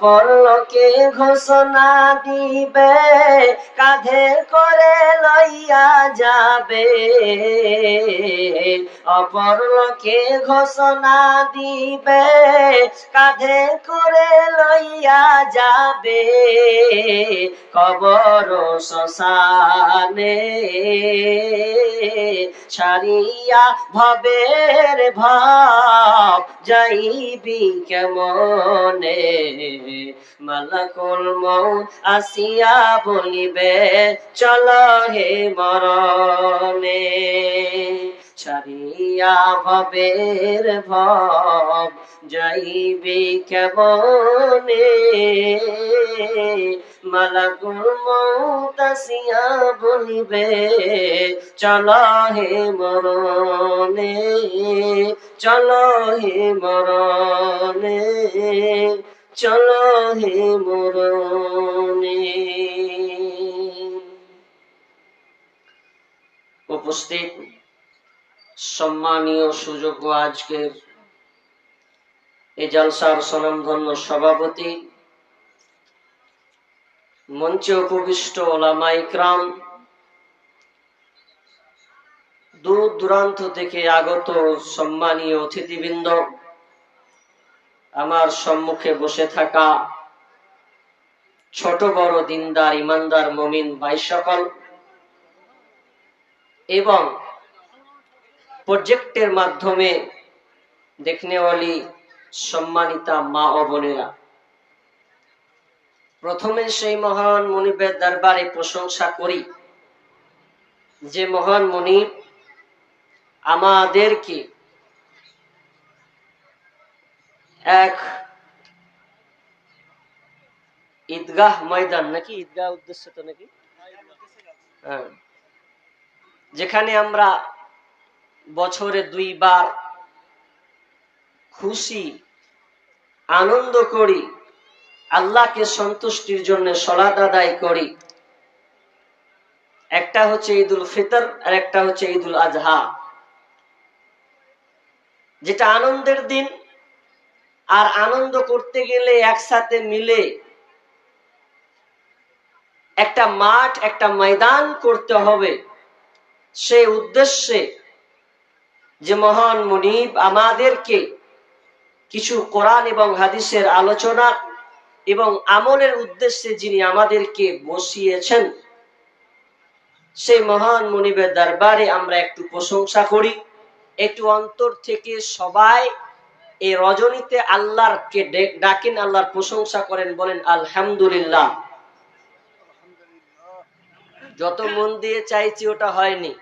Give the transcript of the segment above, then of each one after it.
অপর লোকে ঘোষণা দিবে, কাঁধে করে লইয়া যাবে। অপর লোকে ঘোষণা দিবে, কাঁধে করে লইয়া যাবে। কবর শ্মশানে সারিয়া ভবের ভাব, যাইবি কেমনে? মালাকুল মৌত আসিয়া বলিবে, চল হে মরণে। ছাড়িয়া ভবের ভব যাইবি কেমনে? মালাকুল মৌত আসিয়া বলিবে, চল হে মরণে, চল হে মরণে। চল হে মরণে। উপস্থিত সম্মানীয় সুযোগ্য আজকের এই জলসার সনমধন্য সভাপতি, মঞ্চে উপবিষ্ট ওলামা ইকরাম দূর দূরান্ত থেকে আগত সম্মানীয় অতিথিবৃন্দ আমার সম্মুখে বসে থাকা ছোট বড় দিনদার, ইমানদার মমিন ভাই সকল এবং প্রজেক্টের মাধ্যমে দেখনেওয়ালি সম্মানিতা মা ও বোনেরা, প্রথমে সেই মহান মনিবের দরবারে প্রশংসা করি যে মহান মনিব আমাদেরকে এক ঈদগাহ ময়দান, নাকি ঈদগাহ উদ্দেশ্য তো নাকি? হ্যাঁ। যেখানে আমরা বছরে দুইবার খুশি, আনন্দ করি, আল্লাহকে সন্তুষ্টির জন্য সলাদ আদায় করি। একটা হচ্ছে ঈদুল ফিতর আর একটা হচ্ছে ঈদুল আজহা। যেটা আনন্দের দিন আর আনন্দ করতে গেলে একসাথে মিলে একটা মাঠ, একটা ময়দান করতে হবে। সেই উদ্দেশ্যে যে মহান মনিব আমাদেরকে কিছু কোরআন এবং হাদিসের আলোচনা এবং আমলের উদ্দেশ্যে যিনি আমাদেরকে বসিয়েছেন, সেই মহান মনিবের দরবারে আমরা একটু প্রশংসা করি। একটু অন্তর থেকে সবাই এই রজনীতে আল্লাহরকে ডাকেন, আল্লাহর প্রশংসা করেন, বলেন, আলহামদুলিল্লাহ। যত মন দিয়ে চাইছি ওটা হয়নি।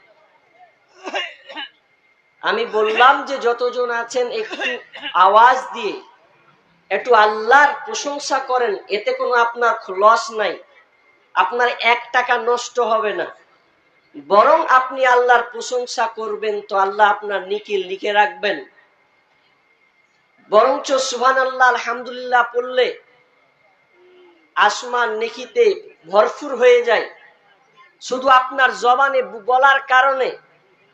আমি বললাম যে যতজন আছেন, একটু আওয়াজ দিয়ে, একটু আল্লাহর প্রশংসা করেন, এতে কোনো আপনার লস নাই। আপনার এক টাকা নষ্ট হবে না। বরং আপনি আল্লাহর প্রশংসা করবেন, তো আল্লাহ আপনার নিকিল লিখে রাখবেন। বরঞ্চ সুহান আল্লাহ আলহামদুলিল্লাহ পড়লে আসমান নেকিতে ভরপুর হয়ে যায়। শুধু আপনার জবানে বলার কারণে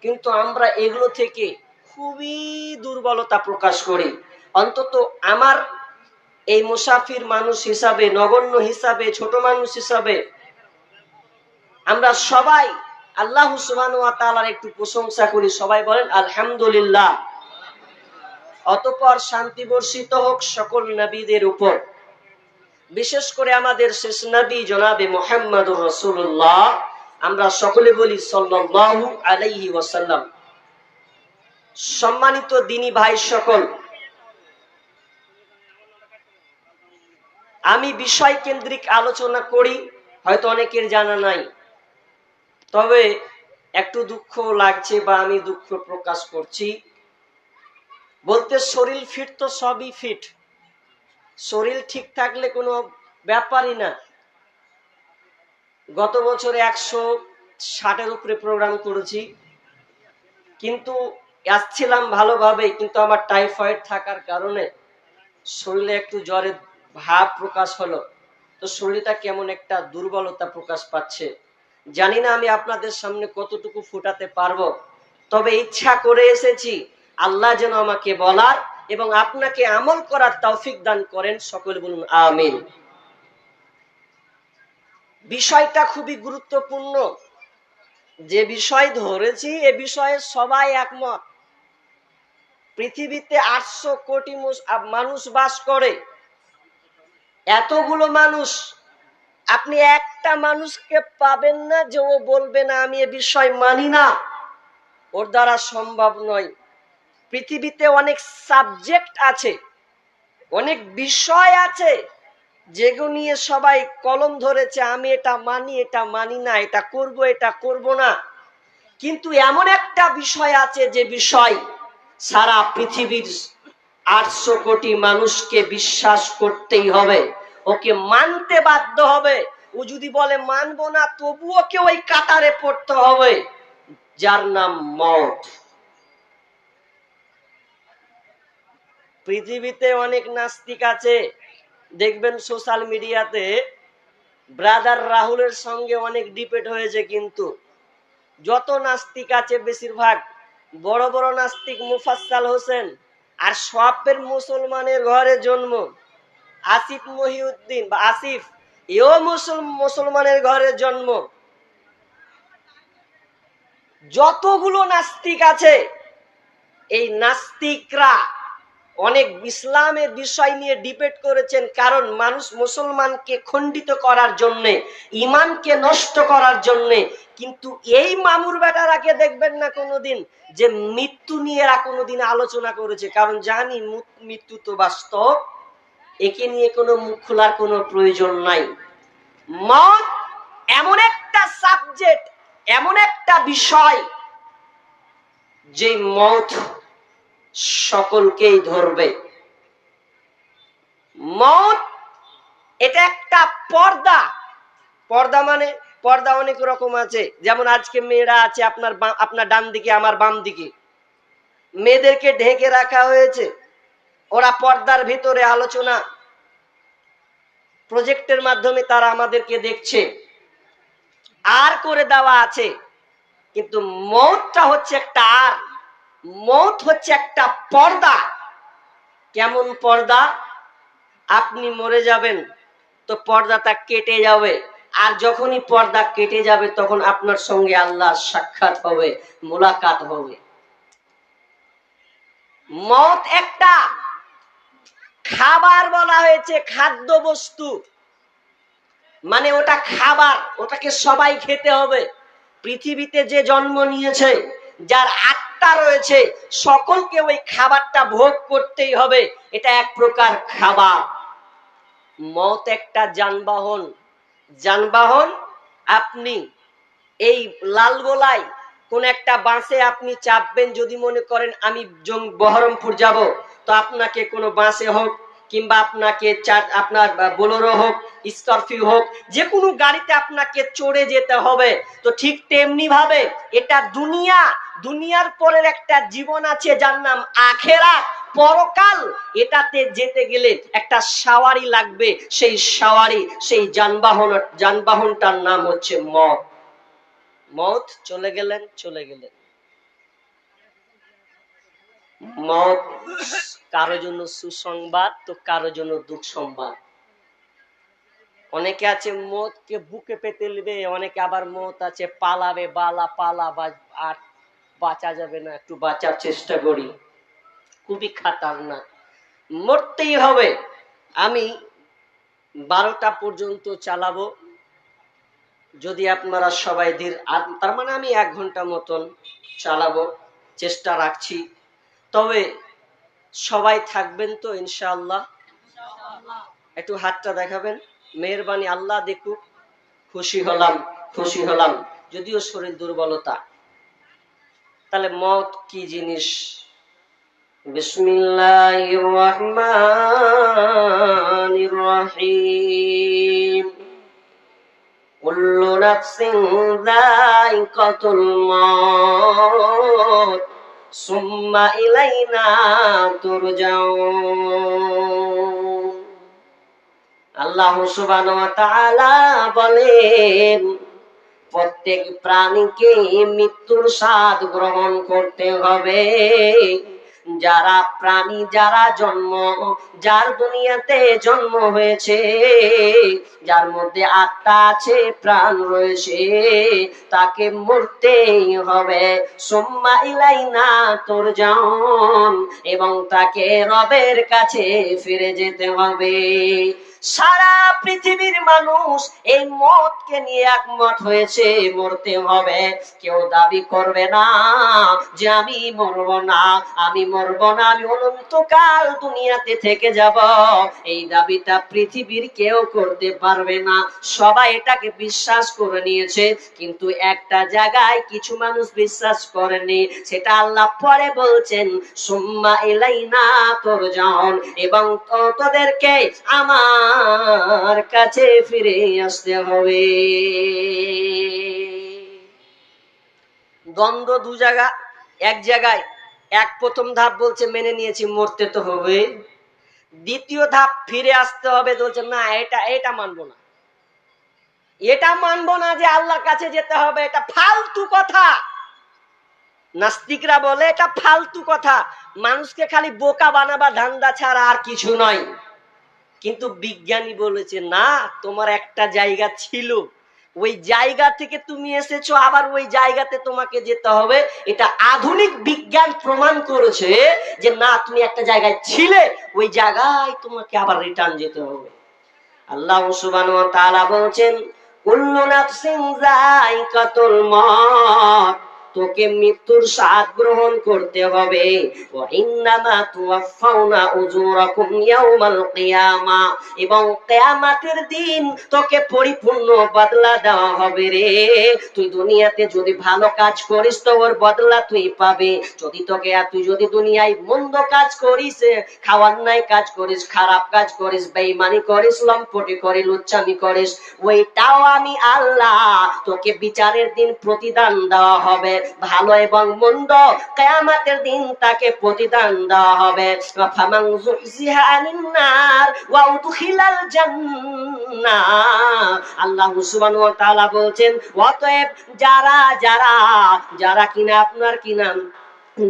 কিন্তু আমরা এগুলো থেকে খুবই দুর্বলতা প্রকাশ করি। অন্তত আমার এই মুসাফির মানুষ হিসাবে, নগণ্য হিসাবে, ছোট মানুষ হিসাবে আমরা সবাই আল্লাহ সুবান একটু প্রশংসা করি। সবাই বলেন, আলহামদুলিল্লাহ। অতপর শান্তি বর্ষিত হোক সকল নবীদের উপর। বিশেষ করে আমাদের শেষ নবী জনাবে মোহাম্মদুর রসুল্লাহ আমরা সকলে বলি সাল্লাল্লাহু আলাইহি ওয়াসাল্লাম। সম্মানিত দিনী ভাই সকল, আমি বিষয় কেন্দ্রিক আলোচনা করি, হয়তো অনেকের জানা নাই। তবে একটু দুঃখ লাগছে বা আমি দুঃখ প্রকাশ করছি। বলতে শরীর ফিট তো সবই ফিট শরীর ঠিক থাকলে কোনো ব্যাপারই না। গত বছর একশো ষাটের উপরে প্রোগ্রাম করেছি। কিন্তু আসছিলাম ভালোভাবে কিন্তু আমার টাইফয়েড থাকার কারণে শরীরে একটু জ্বরের ভাব প্রকাশ হলো। তো শরীরটা কেমন একটা দুর্বলতা প্রকাশ পাচ্ছে। জানি না আমি আপনাদের সামনে কতটুকু ফুটাতে পারব। তবে ইচ্ছা করে এসেছি আল্লাহ যেন আমাকে বলার এবং আপনাকে আমল করার তৌফিক দান করেন, সকলে বলুন আমিন। বিষয়টা খুবই গুরুত্বপূর্ণ। যে বিষয় ধরেছি, এ বিষয়ে সবাই একমত। পৃথিবীতে আটশো কোটি মানুষ বাস করে। এতগুলো মানুষ, আপনি একটা মানুষকে পাবেন না যে ও বলবে না, আমি এ বিষয় মানি না। ওর দ্বারা সম্ভব নয়। পৃথিবীতে অনেক সাবজেক্ট আছে, অনেক বিষয় আছে, যেগুলো নিয়ে সবাই কলম ধরেছে, আমি এটা মানি এটা মানি না, এটা করব এটা করব না। কিন্তু এমন একটা বিষয় আছে যে বিষয়, সারা পৃথিবীর আটশো কোটি মানুষকে বিশ্বাস করতেই হবে, ওকে মানতে বাধ্য হবে। ও যদি বলে, মানবো না, তবুও ওকে ওই কাতারে পড়তে হবে, যার নাম মত পৃথিবীতে অনেক নাস্তিক আছে। দেখবেন সোশ্যাল মিডিয়াতে ব্রাদার রাহুলের সঙ্গে অনেক ডিবেট হয়েছে কিন্তু। যত নাস্তিক আছে বেশিরভাগ, বড় বড় নাস্তিক মুফাসাল হোসেন আর সবের মুসলমানের ঘরে জন্ম। আসিফ মহিউদ্দিন বা আসিফ, এও মুসল, মুসলমানের ঘরে জন্ম। যতগুলো নাস্তিক আছে, এই নাস্তিকরা অনেক ইসলামের বিষয় নিয়ে ডিবেট করেছেন, কারণ মানুষ মুসলমানকে খণ্ডিত করার জন্যে, ইমানকে নষ্ট করার জন্যে, কিন্তু এই মামুর বেটারাকে দেখবেন না কোনোদিন যে মৃত্যু নিয়ে এরা কোনোদিন আলোচনা করেছে। কারণ জানি মৃত্যু তো বাস্তব, একে নিয়ে কোনো মুখ খোলার কোনো প্রয়োজন নাই। মত এমন একটা সাবজেক্ট এমন একটা বিষয় যে মত সকলকেই ধরবে। মত, এটা একটা পর্দা। পর্দা মানে পর্দা অনেক রকম আছে। যেমন আজকে মেয়েরা আছে আপনার আপনার ডান দিকে, আমার বাম দিকে। মেয়েদেরকে ঢেকে রাখা হয়েছে। ওরা পর্দার ভিতরে আলোচনা। প্রজেক্টের মাধ্যমে তারা আমাদেরকে দেখছে। আর করে দেওয়া আছে। কিন্তু মৌতটা হচ্ছে একটা আর। মৌত হচ্ছে একটা পর্দা। কেমন পর্দা? আপনি মরে যাবেন, তো পর্দাটা কেটে যাবে। আর যখনই পর্দা কেটে যাবে, তখন আপনার সঙ্গে আল্লাহ সাক্ষাৎ হবে, মোলাকাত হবে। মত একটা। খাবার বলা হয়েছে খাদ্য বস্তু। মানে ওটা খাবার, ওটাকে সবাই খেতে হবে। পৃথিবীতে যে জন্ম নিয়েছে, যার আত্মা রয়েছে। সকলকে ওই খাবারটা ভোগ করতেই হবে। এটা এক প্রকার খাবার। মত একটা যানবাহন। যানবাহন, আপনি এই লাল লালগোলায় কোন একটা বাসে আপনি চাপবেন, যদি মনে করেন আমি বহরমপুর যাব, তো আপনাকে কোনো বাসে হোক কিংবা আপনাকে আপনার বোলেরো হোক, স্করপিও হোক যে কোনো গাড়িতে আপনাকে চড়ে যেতে হবে। তো ঠিক তেমনি ভাবে এটা দুনিয়া, দুনিয়ার পরের একটা জীবন আছে যার নাম আখেরা পরকাল এটাতে যেতে গেলে একটা সাওয়ারি লাগবে। সেই সাওয়ারি, সেই যানবাহন, যানবাহনটার নাম হচ্ছে মত মত চলে গেলেন চলে গেলেন। মত কারও জন্য সুসংবাদ, তো কারও জন্য দুঃসংবাদ। অনেকে আছে মতকে বুকে পেতে নেবে, অনেকে আবার মত আছে, পালাবে, বালা পালা আর বাঁচা যাবে না, একটু বাঁচার চেষ্টা করি। খুবই খাতারনাক। মরতেই হবে। আমি বারোটা পর্যন্ত চালাবো। যদি আপনারা সবাই আর তার মানে আমি এক ঘণ্টা মতন চালাবো। চেষ্টা রাখছি। তবে সবাই থাকবেন তো, ইনশাআল্লাহ। একটু হাতটা দেখাবেন। মেহরবানি আল্লাহ দেখুক, খুশি হলাম খুশি হলাম। যদিও শরীর দুর্বলতা। তাহলে মত কি জিনিস? বিসমিল্লাহির রহমানির সুম্মা ইলাইনা তুরজাউন। আল্লাহ সুবহানাহু ওয়া তাআলা বলেন, প্রত্যেক প্রাণীকে মৃত্যুর স্বাদ গ্রহণ করতে হবে। যারা প্রাণী, যারা জন্ম, যার দুনিয়াতে জন্ম হয়েছে, যার মধ্যে আত্মা আছে, প্রাণ রয়েছে, তাকে মরতেই হবে। সোম্মা ইলাইনা তোর যান এবং তাকে রবের কাছে ফিরে যেতে হবে। সারা পৃথিবীর মানুষ এই মতকে নিয়ে একমত হয়েছে, মরতে হবে। কেউ দাবি করবে না যে আমি মরব না, আমি মরব না আমি অনন্তকাল দুনিয়াতে থেকে যাব। এই দাবিটা পৃথিবীর কেউ করতে পারবে না। সবাই এটাকে বিশ্বাস করে নিয়েছে, কিন্তু একটা জায়গায় কিছু মানুষ বিশ্বাস করেনি। সেটা আল্লাহ পরে বলছেন, সুম্মা ইলাইনা তোর এবং তোদেরকে আমার কাছে ফিরে আসতে হবে। দ্বন্দ্ব দু জায়গা, এক জায়গায় এক প্রথম ধাপ বলছে, মেনে নিয়েছি, মরতে তো হবে। দ্বিতীয় ধাপ, ফিরে আসতে হবে, বলছে, না, এটা এটা মানবো না। এটা মানবো না যে আল্লাহর কাছে যেতে হবে, এটা ফালতু কথা। নাস্তিকরা বলে, এটা ফালতু কথা। মানুষকে খালি বোকা বানাবা ধান্দা ছাড়া আর কিছু নয়। কিন্তু বিজ্ঞানী বলেছে, না, তোমার একটা জায়গা ছিল। ওই জায়গা থেকে তুমি এসেছ, আবার ওই জায়গাতে তোমাকে যেতে হবে। এটা আধুনিক বিজ্ঞান প্রমাণ করেছে যে, না, তুমি একটা জায়গায় ছিলে, ওই জায়গায় তোমাকে আবার রিটার্ন যেতে হবে। আল্লাহ সুবান বলছেন, কুল্লু নাফসিন যায়কাতুল মউত তোকে মৃত্যুর স্বাদ গ্রহণ করতে হবে। এবং কিয়ামতের দিন তোকে পরিপূর্ণ বদলা দেওয়া হবে রে। তুই দুনিয়াতে যদি ভালো কাজ করিস তো ওর বদলা তুই পাবে। যদি তোকে তুই যদি দুনিয়ায় মন্দ কাজ করিস, খাওয়ার নাই কাজ করিস, খারাপ কাজ করিস বেইমানি করিস, লম্পটি করিস লুচ্চামি করিস, ওইটাও আমি আল্লাহ তোকে বিচারের দিন প্রতিদান দেওয়া হবে। ভালো এবং মন্দ, কেয়ামাতের দিন তাকে প্রতিদান দেওয়া হবে। ফামাং ওয়া উদখিলাল আল্লাহ ওয়া তাআলা অতএব যারা যারা যারা কিনা আপনার কিনা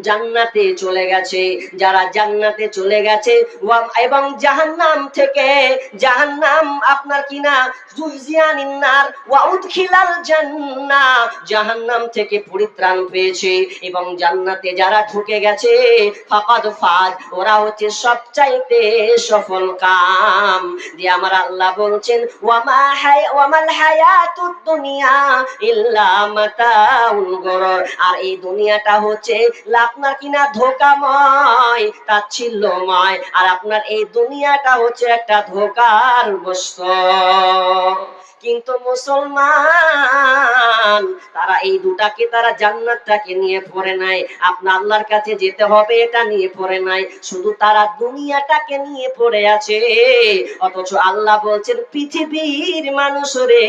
জান্নাতে চলে গেছে। যারা জান্নাতে চলে গেছে ওয়া- এবং জাহান্নাম থেকে, জাহান্নাম আপনার জুহজিয়ানিন নার ওয়া উদখিলাল জাহান্নাম থেকে পরিত্রাণ পেয়েছে এবং জান্নাতে যারা ঢুকে গেছে, ফাকাদ ওরা হচ্ছে সবচাইতে সফল কাম। দিয়ে আমার আল্লাহ বলছেন ওয়ামা হায় ওয়ামাল হায়াতুদ দুনিয়া ইল্লা মাতাউল আর এই দুনিয়াটা হচ্ছে আপনার কিনা ধোকাময় তাচ্ছিল্যময় আর আপনার এই দুনিয়াটা হচ্ছে একটা ধোকার বস্তু কিন্তু মুসলমান, তারা এই দুটাকে তারা জান্নাতটাকে নিয়ে পড়ে নাই। আপনার আল্লাহর কাছে যেতে হবে, এটা নিয়ে পড়ে নাই। শুধু তারা দুনিয়াটাকে নিয়ে পড়ে আছে। অথচ আল্লাহ বলছেন, পৃথিবীর মানুষ রে,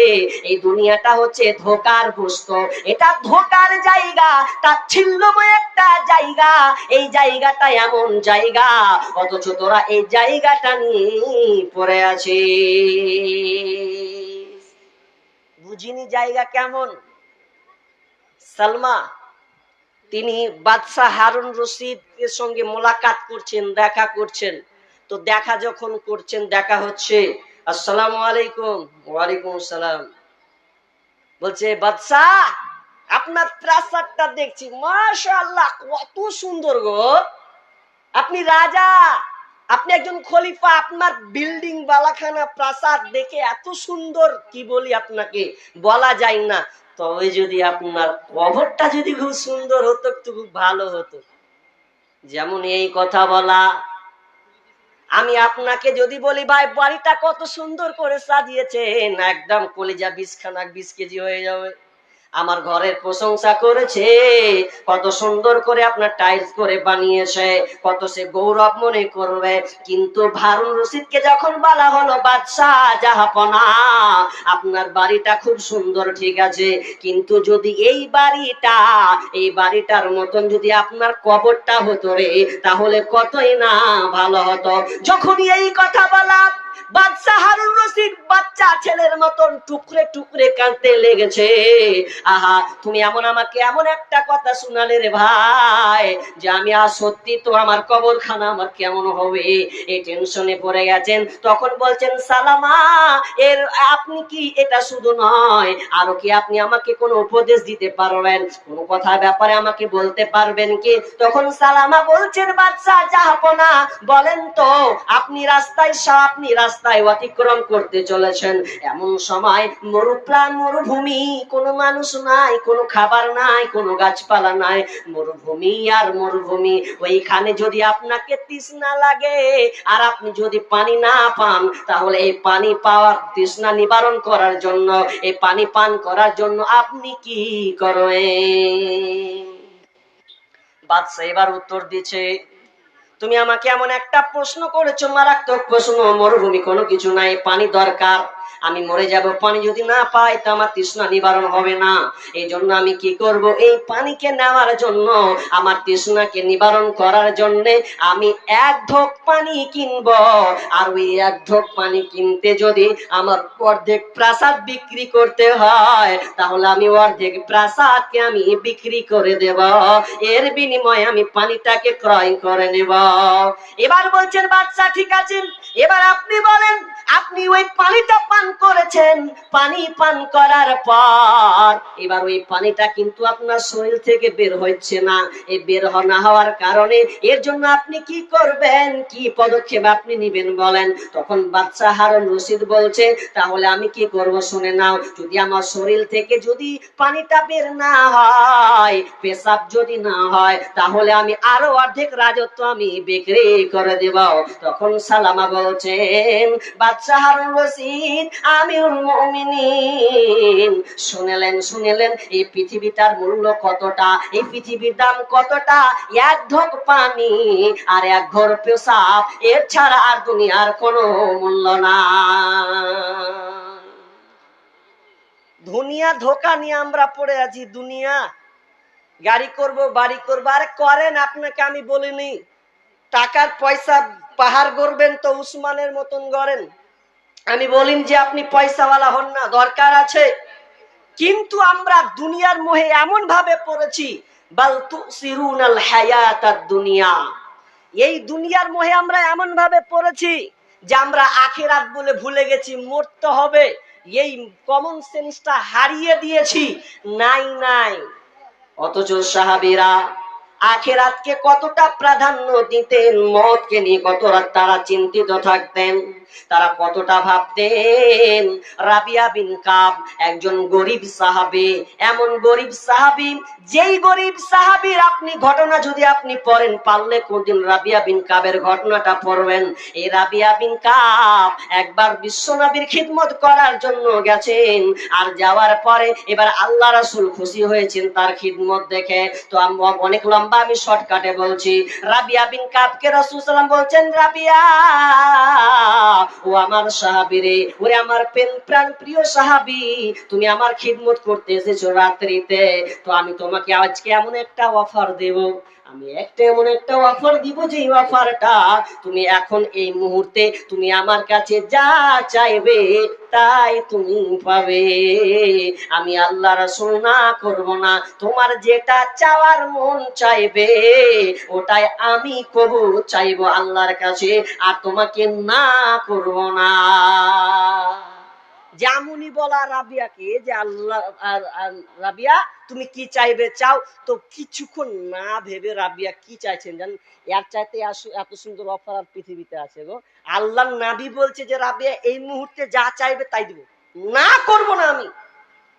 এই দুনিয়াটা হচ্ছে ধোকার বস্তু। এটা ধোকার জায়গা তাচ্ছিল্যময় একটা জায়গা। এই জায়গাটা এমন জায়গা, অথচ তোরা এই জায়গাটা নিয়ে পড়ে আছে বুঝিনি জায়গা কেমন? সালমা, তিনি বাদশাহ হারুন রশিদ এর সঙ্গে মোলাকাত করছেন, দেখা করছেন। তো দেখা যখন করছেন, দেখা হচ্ছে। আসসালামু আলাইকুম। ওয়ালাইকুম আসসালাম। বলছে, বাদশাহ, আপনার প্রাসাদটা দেখছি। মাশাআল্লাহ, কত সুন্দর গো। আপনি রাজা। আপনি একজন খলিফা, আপনার বিল্ডিং বালাখানা প্রাসাদ দেখে এত সুন্দর, কি বলি আপনাকে? বলা যায় না। তবে যদি আপনার কবরটা যদি খুব সুন্দর হতো, একটু খুব ভালো হতো। যেমন এই কথা বলা, আমি আপনাকে যদি বলি, ভাই, বাড়িটা কত সুন্দর করে সাজিয়েছেন। একদম কলিজা বিশ খানা বিশ কেজি হয়ে যাবে। আমার ঘরের প্রশংসা করেছে। কত সুন্দর করে আপনার টাইলস করে বানিয়েছে। কত সে গৌরব মনে করবে। কিন্তু ভারুন রশিদকে যখন বলা হলো, বাদশাহ, জাহাপনা, আপনার বাড়িটা খুব সুন্দর, ঠিক আছে। কিন্তু যদি এই বাড়িটা, এই বাড়িটার মতন যদি আপনার কবরটা হতো রে, তাহলে কতই না ভালো হতো? যখনই এই কথা বলা বাদশাহ হারুন রশিদ বাচ্চা ছেলের মতন টুকরে টুকরে কাঁদতে লেগেছে। আহা, তুমি এমন আমাকে এমন একটা কথা শোনালে রে ভাই, যে আমি আর সত্যি তো আমার কবরখানা আমার কেমন হবে? এই টেনশনে পড়ে গেছেন। তখন বলছেন, সালামা, এর আপনি কি এটা শুধু নয়, আরও কি আপনি আমাকে কোনো উপদেশ দিতে পারবেন? কোনো কথা ব্যাপারে আমাকে বলতে পারবেন কি? তখন সালামা বলছেন বাচ্চা জাহাপনা বলেন তো, আপনি রাস্তায় আপনি রাস্তায় অতিক্রম করতে চলেছেন। এমন সময় মরুপ্রাণ, মরুভূমি, কোনো মানুষ নাই, কোনো খাবার নাই, কোনো গাছপালা নাই। মরুভূমি আর মরুভূমি, ওইখানে যদি আপনাকে তৃষ্ণা লাগে, আর আপনি যদি পানি না পান, তাহলে এই পানি পাওয়ার তৃষ্ণা নিবারণ করার জন্য, এই পানি পান করার জন্য আপনি কি করেন? বাদশা এবার উত্তর দিচ্ছে তুমি আমাকে এমন একটা প্রশ্ন করেছ মারাত্মক প্রশ্ন মরুভূমি কোনো কিছু নাই পানি দরকার। আমি মরে যাব, পানি যদি না পাই তো আমার তৃষ্ণা নিবারণ হবে না। এই জন্য আমি কি করব? এই পানিকে নেওয়ার জন্য, আমার তৃষ্ণাকে নিবারণ করার জন্য আমি এক ঢোক পানি কিনব। আর ওই এক ঢোক পানি কিনতে যদি আমার অর্ধেক প্রাসাদ বিক্রি করতে হয়, তাহলে আমি অর্ধেক প্রাসাদকে আমি বিক্রি করে দেব। এর বিনিময়ে আমি পানিটাকে ক্রয় করে নেব। এবার বলছেন বাচ্চা ঠিক আছে এবার আপনি বলেন, আপনি ওই পানিটা পান করেছেন, পানি পান করার পর, এবার ওই পানিটা কিন্তু আপনার শরীর থেকে বের হচ্ছে না। এই বের না হওয়ার কারণে এর জন্য আপনি কি করবেন, কি পদক্ষেপ আপনি নিবেন বলেন। তখন বাচ্চা হারুন রশিদ বলছে, তাহলে আমি কি করব শুনে নাও, যদি আমার শরীর থেকে যদি পানিটা বের না হয়, পেশাব যদি না হয়, তাহলে আমি আরও অর্ধেক রাজত্ব আমি বিক্রি করে দেব। তখন সালামা বলছেন হারুন রশিদ আমিরুল মুমিনিন। শুনেলেন শুনেলেন, এই পৃথিবীটার মূল্য কতটা? এই পৃথিবীর দাম কতটা? এক ঢোক পানি আর এক ঘর পেশাব। এর ছাড়া আর দুনিয়ার কোনো মূল্য না দুনিয়া ধোকা নিয়ে আমরা পড়ে আছি, দুনিয়া। গাড়ি করব, বাড়ি করব। আরে করেন, আপনাকে আমি বলিনি। টাকার পয়সা পাহাড় গড়বেন তো উসমানের মতন গড়েন। আমি বলিন যে আপনি পয়সাওয়ালা হন না, দরকার আছে। কিন্তু আমরা দুনিয়ার মোহে এমন ভাবে পড়েছি দুনিয়া। এই দুনিয়ার মোহে আমরা এমন ভাবে পড়েছি যে আমরা আখেরাত বলে ভুলে গেছি, মরতে হবে। এই কমন সেন্সটা হারিয়ে দিয়েছি, নাই নাই। অথচ সাহাবীরা আখেরাতকে কতটা প্রাধান্য দিতেন মতকে নিয়ে কতটা তারা চিন্তিত থাকতেন। তারা কতটা ভাবতেন? রাবিয়া বিন কাব একজন গরিব সাহাবী, এমন গরিব সাহাবী, যেই গরিব সাহাবীর আপনি ঘটনা যদি আপনি পড়েন, পারলে কোনদিন রাবিয়া বিন কাবের ঘটনাটা পড়বেন। এই রাবিয়া বিন কাব একবার বিশ্বনবীর খিদমত করার জন্য গেছেন, আর যাওয়ার পরে এবার আল্লাহ রাসূল খুশি হয়েছেন তার খিদমত দেখে। তো অনেক লম্বা আমি শর্টকাটে বলছি। রাবিয়া বিন কাবকে রাসূল সাল্লাম বলছেন, রাবিয়া ও আমার সাহাবিরে ওরে আমার প্রাণ প্রিয় সাহাবি, তুমি আমার খিদমত করতে এসেছ রাত্রিতে, তো আমি তোমাকে আজকে এমন একটা অফার দেব। আমি একটা এমন একটা অফার দিব যে অফারটা তুমি এখন এই মুহূর্তে তুমি আমার কাছে যা চাইবে তাই তুমি পাবে। আমি আল্লাহ রাসূল না করব না, তোমার যেটা চাওয়ার মন চাইবে, ওটাই আমি কবু চাইব আল্লাহর কাছে, আর তোমাকে না করব না। যেমনই বলা রাবিয়াকে যে আল্লাহ, আর রাবিয়া, তুমি কি চাইবে চাও? তো কিছুক্ষণ না ভেবে রাবিয়া কি চাইছেন জানেন? এর চাইতে এত সুন্দর অফার আর পৃথিবীতে আছে গো। আল্লাহ নাবি বলছে যে, রাবিয়া, এই মুহূর্তে যা চাইবে তাই দিব। না করব না আমি।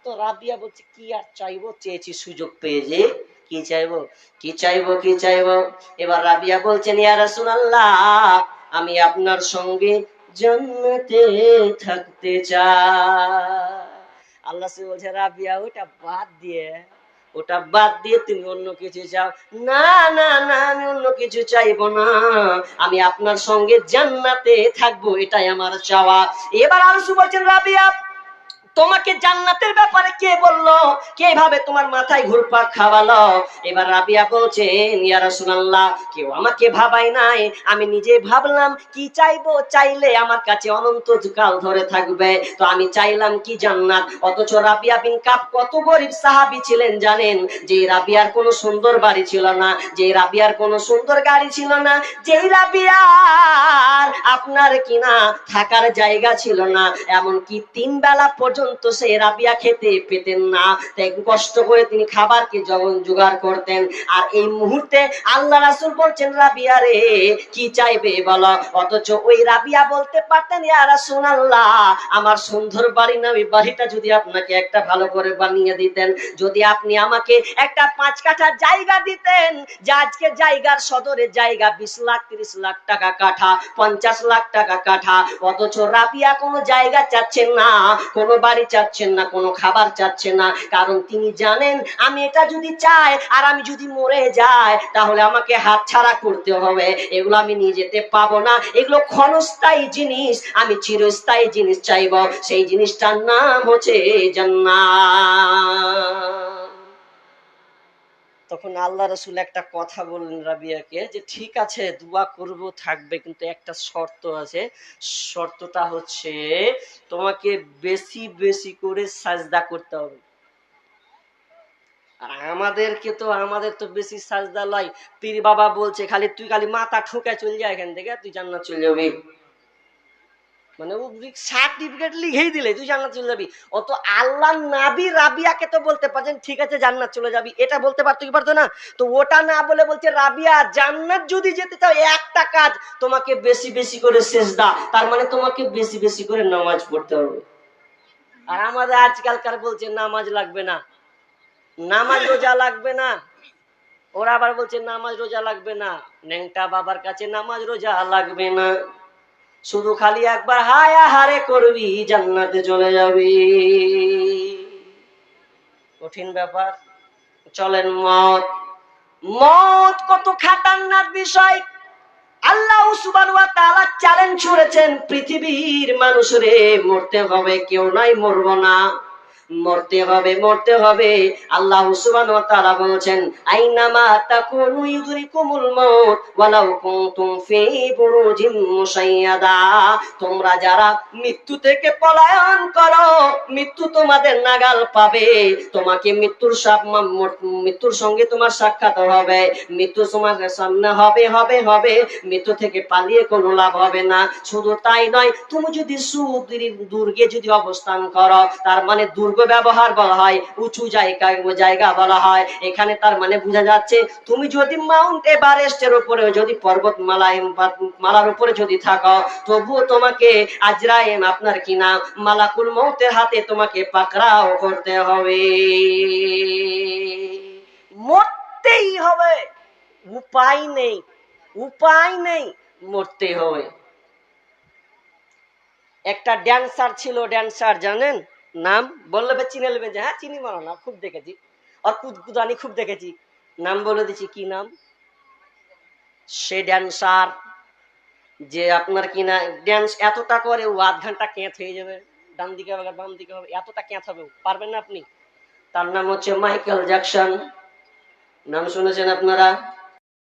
তো রাবিয়া বলছে, কি আর চাইব? চেয়েছি সুযোগ পেয়ে যে, কি চাইব? কি চাইব কি চাইব? এবার রাবিয়া বলছেন, ইয়া রাসূলুল্লাহ, আমি আপনার সঙ্গে জান্নাতে থাকতে চায়। আল্লাহ সে বলছে, রাবিয়া, ওটা বাদ দিয়ে, ওটা বাদ দিয়ে তুমি অন্য কিছু চাও। না না না, আমি অন্য কিছু চাইব না। আমি আপনার সঙ্গে জান্নাতে থাকব, এটাই আমার চাওয়া। এবার আলসু বলছেন, রাবিয়া তোমাকে জান্নাতের ব্যাপারে কে বলল? কে ভাবে তোমার মাথায় ঘুরপাক খাওয়ালো? এবার রাবিয়া বলছেন ইয়া রাসূলুল্লাহ, কেউ আমাকে ভাবাই নাই। আমি নিজে ভাবলাম, কি চাইব? চাইলে আমার কাছে অনন্ত কাল ধরে থাকবে। তো আমি চাইলাম কি জান্নাত? অথচ রাবিয়া বিন কাপ কত গরিব সাহাবী ছিলেন জানেন? যে রাবিয়ার কোনো সুন্দর বাড়ি ছিল না, যে রাবিয়ার কোনো সুন্দর গাড়ি ছিল না যে রাবিয়ার আপনার কিনা থাকার জায়গা ছিল না। এমনকি তিন বেলা পর্যন্ত সে রাবিয়া খেতে পেতেন না। তাই কষ্ট করে তিনি খাবারকে যখন জোগাড় করতেন। আর এই মুহূর্তে আল্লাহ রাসূল বলছেন, রাবিয়া রে, কি চাইবে বলো? অথচ ওই রাবিয়া বলতে পারতেন, ইয়া রাসূলুল্লাহ, আমার সুন্দর বাড়ি না, ওই বাড়িটা যদি আপনাকে একটা ভালো করে বানিয়ে দিতেন, যদি আপনি আমাকে একটা পাঁচ কাঠা জায়গা দিতেন, যে আজকে জায়গার সদরে জায়গা, বিশ লাখ, তিরিশ লাখ টাকা কাঠা, পঞ্চাশ লাখ টাকা কাঠা, অথচ রাবিয়া কোনো জায়গা চাচ্ছেন না, কোনো বাড়ি চাচ্ছেন না, কোনো খাবার চাচ্ছেন না। কারণ তিনি জানেন, আমি এটা যদি চাই আর আমি যদি মরে যাই, তাহলে আমাকে হাত ছাড়া করতে হবে। এগুলো আমি নিয়ে যেতে পাবো না। এগুলো ক্ষণস্থায়ী জিনিস, আমি চিরস্থায়ী জিনিস চাইব। সেই জিনিসটার নাম হচ্ছে জান্নাত। তখন আল্লাহ রসুল একটা কথা বললেন রাবিয়াকে যে, ঠিক আছে, দোয়া করব, থাকবে, কিন্তু একটা শর্ত আছে। শর্তটা হচ্ছে তোমাকে বেশি বেশি করে সাজদা করতে হবে। আর আমাদেরকে তো, আমাদের তো বেশি সাজদা লয় পীর বাবা বলছে, খালি তুই খালি মাথা ঠুকে চল যা এখান থেকে, তুই জান্নাত চলে যাবি। মানে ও সার্টিফিকেট লিখেই দিলে, তুই জান্নাত চলে যাবি। অত আল্লাহ নাবি রাবিয়াকে তো বলতে পারছেন, ঠিক আছে, জান্নাত চলে যাবি। এটা বলতে পারতো কি পারতো না? তো ওটা না বলে বলছে, রাবিয়া, জান্নাত যদি যেতে চাও, একটা কাজ, তোমাকে বেশি বেশি করে তার মানে তোমাকে বেশি বেশি করে নামাজ পড়তে হবে। আর আমাদের আজকালকার বলছে, নামাজ লাগবে না। নামাজ রোজা লাগবে না। ওরা আবার বলছে, নামাজ রোজা লাগবে না। নেংটা বাবার কাছে, নামাজ রোজা লাগবে না। শুধু খালি একবার হায়া হারে করবি, জান্নাতে চলে যাবি। কঠিন ব্যাপার। চলেন মত মত কত খাতারনাক বিষয়। আল্লাহ সুবহানাহু ওয়া তাআলা চ্যালেঞ্জ ছুড়েছেন পৃথিবীর মানুষরে মরতে হবে, কেউ নাই মরবো না। মরতে হবে মরতে হবে। আল্লাহ সুবহানাহু ওয়া তাআলা বলছেন, আইনামা তাকুনু ইউদরিকুমুল মাউত ওয়ালাউ কুনতুম ফি বুরুজিম মুশাইয়াদা। তোমরা যারা মৃত্যু থেকে পলায়ন করো, মৃত্যু তোমাদের নাগাল পাবে। তোমাকে মৃত্যুর সাপ মৃত্যুর সঙ্গে তোমার সাক্ষাৎ হবে। মৃত্যু তোমার সামনে হবে হবে হবে। মৃত্যু থেকে পালিয়ে কোনো লাভ হবে না। শুধু তাই নয়, তুমি যদি সুদূর, দুর্গে যদি অবস্থান করো, তার মানে দুর্গ ব্যবহার বলা হয়, উঁচু জায়গা জায়গা বলা হয়। এখানে তার মানে বোঝা যাচ্ছে, তুমি যদি মাউন্ট এভারেস্টের উপরে, যদি পর্বত মালায় মালার উপরে যদি থাকো, তবুও তোমাকে আজরাইম আপনার কি নাম? মালাকুল মৌতের হাতে তোমাকে পাকড়াও করতে হবে। মরতেই হবে। উপায় নেই উপায় নেই, মরতে হবে। একটা ড্যান্সার ছিল ড্যান্সার জানেন? নাম বললে বে চিনে নেবেন যে হ্যাঁ চিনি মারো না, খুব দেখেছি। আর কুদকুদানি খুব দেখেছি। নাম বলে দিচ্ছি কি নাম? সে ড্যান্সার, যে আপনার কি না, ড্যান্স এতটা করে ও আধ ঘণ্টা ক্যাঁত হয়ে যাবে, ডান দিকে হবে, বাম দিকে হবে, এতটা ক্যাঁত হবে। পারবেন না আপনি? তার নাম হচ্ছে মাইকেল জ্যাকসন। নাম শুনেছেন আপনারা?